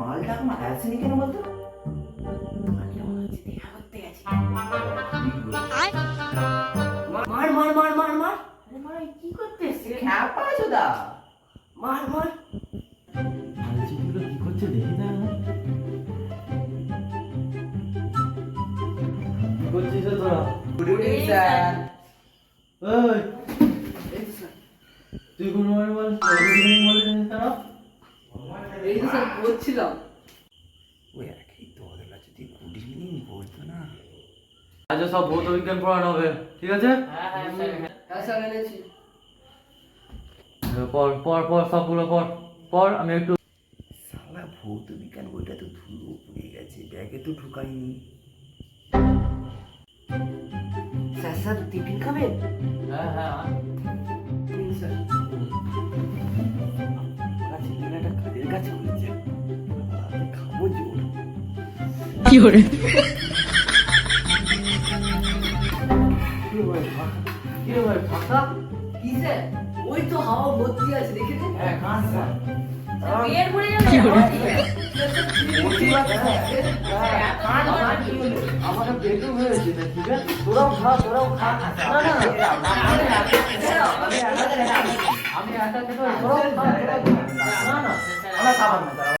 মালটা এখন আসেনি কেন বলতো? মার মার মার মার মার। মার কি করতে এসছে? খ্যাপা চোদা মার মার। কি করছে দেখি না। করছিস তোরা? গুড ইভিনিং স্যার ওই তুই কোন মানে বল গুড ইভিনিং বলে। জানিস না এই তো স্যার বলছিলাম। ওই একই তো ওদের কাছে তুই গুড ইভিনিং বলতো না। আজ সব ভৌত বিজ্ঞান পড়ানো হবে। ঠিক আছে? হ্যাঁ হ্যাঁ স্যার হ্যাঁ। স্যার এনেছি। পড় পড় পড় সবগুলো পড় পড় আমি একটু সালা ভৌত বিজ্ঞান বইটা তো ধুলো পড়ে গেছে ব্যাগে তো ঢুকাইনি। স্যার স্যার টিফিন খাবেন? হ্যাঁ হ্যাঁ। স্যার। ছেলেমেয়েটা কাদের কাছে হয়েছে আমি খাব জোর কি রে ভাই ফাঁকা কি রে ভাই ফাঁকা কি স্যার ওই তো হাওয়া ভর্তি আছে দেখে দিন হ্যাঁ কাজ স্যার বিয়ের পরে যাবে আমাকে পেটু হয়েছে ঠিক আছে তোরাও খা তোরাও খা না না আমি একা খেতে তোরাও খা তোরাও খা। না না 爸爸买单